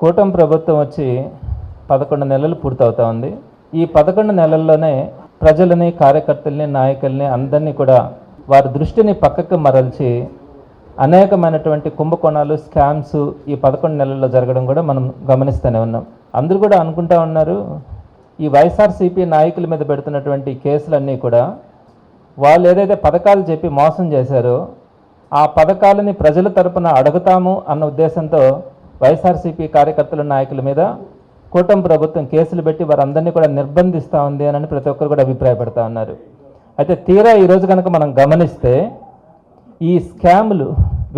కూటమి ప్రభుత్వం వచ్చి పదకొండు నెలలు పూర్తవుతా ఉంది. ఈ పదకొండు నెలల్లోనే ప్రజలని కార్యకర్తల్ని నాయకుల్ని అందరినీ కూడా వారి దృష్టిని పక్కకు మరల్చి అనేకమైనటువంటి కుంభకోణాలు స్కామ్స్ ఈ పదకొండు నెలల్లో జరగడం కూడా మనం గమనిస్తూనే ఉన్నాం. అందరూ కూడా అనుకుంటా ఉన్నారు ఈ వైఎస్ఆర్సీపీ నాయకుల మీద పెడుతున్నటువంటి కేసులన్నీ కూడా వాళ్ళు ఏదైతే పథకాలు చెప్పి మోసం చేశారో ఆ పథకాలని ప్రజల తరపున అడుగుతాము అన్న ఉద్దేశంతో వైఎస్ఆర్సీపీ కార్యకర్తల నాయకుల మీద కూటమి ప్రభుత్వం కేసులు పెట్టి వారందరినీ కూడా నిర్బంధిస్తూ ఉంది అని ప్రతి ఒక్కరు కూడా అభిప్రాయపడతా ఉన్నారు. అయితే తీరా ఈరోజు కనుక మనం గమనిస్తే ఈ స్కాములు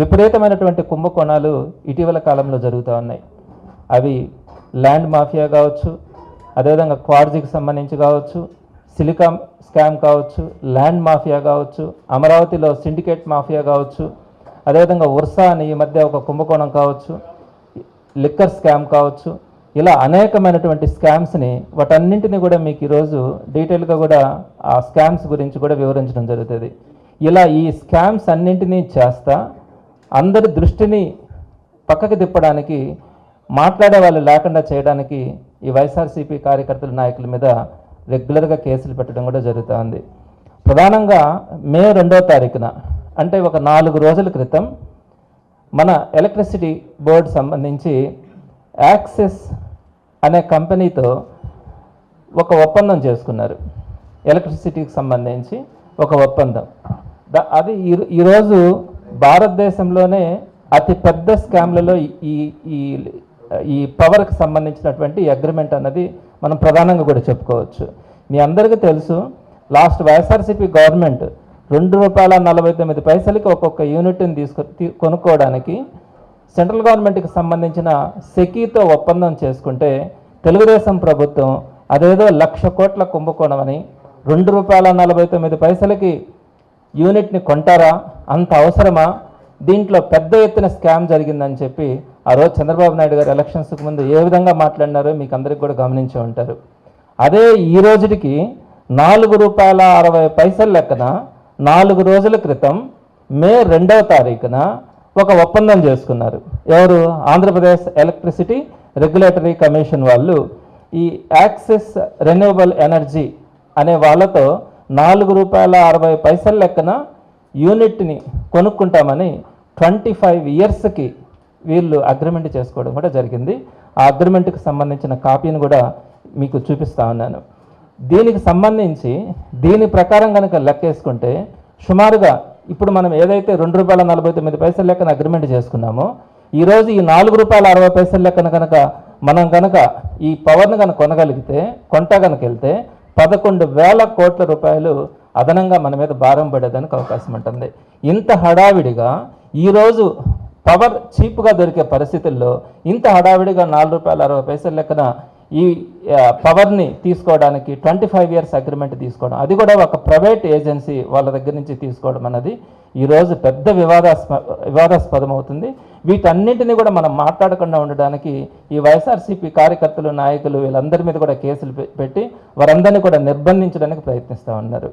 విపరీతమైనటువంటి కుంభకోణాలు ఇటీవల కాలంలో జరుగుతూ ఉన్నాయి. అవి ల్యాండ్ మాఫియా కావచ్చు అదేవిధంగా క్వార్జీకి సంబంధించి కావచ్చు సిలికామ్ స్కామ్ కావచ్చు ల్యాండ్ మాఫియా కావచ్చు అమరావతిలో సిండికేట్ మాఫియా కావచ్చు అదేవిధంగా ఉర్సా అని ఈ మధ్య ఒక కుంభకోణం కావచ్చు లిక్కర్ స్కామ్ కావచ్చు ఇలా అనేకమైనటువంటి స్కామ్స్ని వాటన్నింటినీ కూడా మీకు ఈరోజు డీటెయిల్గా కూడా ఆ స్కామ్స్ గురించి కూడా వివరించడం జరుగుతుంది. ఇలా ఈ స్కామ్స్ అన్నింటినీ చేస్తా అందరి దృష్టిని పక్కకి తిప్పడానికి మాట్లాడే వాళ్ళు లేకుండా చేయడానికి ఈ వైఎస్ఆర్సీపీ కార్యకర్తల నాయకుల మీద రెగ్యులర్గా కేసులు పెట్టడం కూడా జరుగుతుంది. ప్రధానంగా మే రెండో తారీఖున అంటే ఒక నాలుగు రోజుల క్రితం మన ఎలక్ట్రిసిటీ బోర్డు సంబంధించి యాక్సెస్ అనే కంపెనీతో ఒక ఒప్పందం చేసుకున్నారు. ఎలక్ట్రిసిటీకి సంబంధించి ఒక ఒప్పందం. ద- అది ఈ- ఈరోజు భారతదేశంలోనే అతి పెద్ద స్కామ్లలో ఈ ఈ ఈ పవర్కి సంబంధించినటువంటి అగ్రిమెంట్ అన్నది మనం ప్రధానంగా కూడా చెప్పుకోవచ్చు. మీ అందరికీ తెలుసు లాస్ట్ వైఎస్ఆర్సీపీ గవర్నమెంట్ రెండు రూపాయల నలభై తొమ్మిది పైసలకి ఒక్కొక్క యూనిట్ని తీసుకు కొనుక్కోవడానికి సెంట్రల్ గవర్నమెంట్కి సంబంధించిన సెకీతో ఒప్పందం చేసుకుంటే తెలుగుదేశం ప్రభుత్వం అదేదో లక్ష కోట్ల కుంభకోణం అని రెండు రూపాయల నలభై తొమ్మిది పైసలకి యూనిట్ని కొంటారా? అంత అవసరమా? దీంట్లో పెద్ద ఎత్తున స్కామ్ జరిగిందని చెప్పి ఆ రోజు చంద్రబాబు నాయుడు గారు ఎలక్షన్స్కి ముందు ఏ విధంగా మాట్లాడినారో మీకు అందరికీ కూడా గమనించి ఉంటారు. అదే ఈ రోజుకి నాలుగు రూపాయల అరవై పైసల లెక్కన నాలుగు రోజుల క్రితం మే రెండవ తారీఖున ఒక ఒప్పందం చేసుకున్నారు. ఎవరు? ఆంధ్రప్రదేశ్ ఎలక్ట్రిసిటీ రెగ్యులేటరీ కమిషన్ వాళ్ళు ఈ యాక్సెస్ రెన్యూవబుల్ ఎనర్జీ అనే వాళ్ళతో నాలుగు రూపాయల అరవై పైసల లెక్కన యూనిట్ని కొనుక్కుంటామని ట్వంటీ ఫైవ్ ఇయర్స్కి వీళ్ళు అగ్రిమెంట్ చేసుకోవడం కూడా జరిగింది. ఆ అగ్రిమెంట్కి సంబంధించిన కాపీని కూడా మీకు చూపిస్తా ఉన్నాను. దీనికి సంబంధించి దీని ప్రకారం కనుక లెక్కేసుకుంటే సుమారుగా ఇప్పుడు మనం ఏదైతే రెండు రూపాయల నలభై తొమ్మిది పైసల లెక్కన అగ్రిమెంట్ చేసుకున్నామో ఈరోజు ఈ నాలుగు రూపాయల అరవై పైసల లెక్కన కనుక మనం కనుక ఈ పవర్ను కనుక కొనగలిగితే కొంట కనుక వెళ్తే పదకొండు వేల కోట్ల రూపాయలు అదనంగా మన మీద భారం పడేదానికి అవకాశం ఉంటుంది. ఇంత హడావిడిగా ఈరోజు పవర్ చీప్గా దొరికే పరిస్థితుల్లో ఇంత హడావిడిగా నాలుగు రూపాయల అరవై పైసల లెక్కన ఈ పవర్ని తీసుకోవడానికి ట్వంటీ ఫైవ్ ఇయర్స్ అగ్రిమెంట్ తీసుకోవడం. అది కూడా ఒక ప్రైవేట్ ఏజెన్సీ వాళ్ళ దగ్గర నుంచి తీసుకోవడం అన్నది ఈరోజు పెద్ద వివాదాస్ప వివాదాస్పదం అవుతుంది. వీటన్నింటినీ కూడా మనం మాట్లాడకుండా ఉండడానికి ఈ వైఎస్ఆర్సీపీ కార్యకర్తలు నాయకులు వీళ్ళందరి మీద కూడా కేసులు పెట్టి వారందరినీ కూడా నిర్బంధించడానికి ప్రయత్నిస్తూ ఉన్నారు.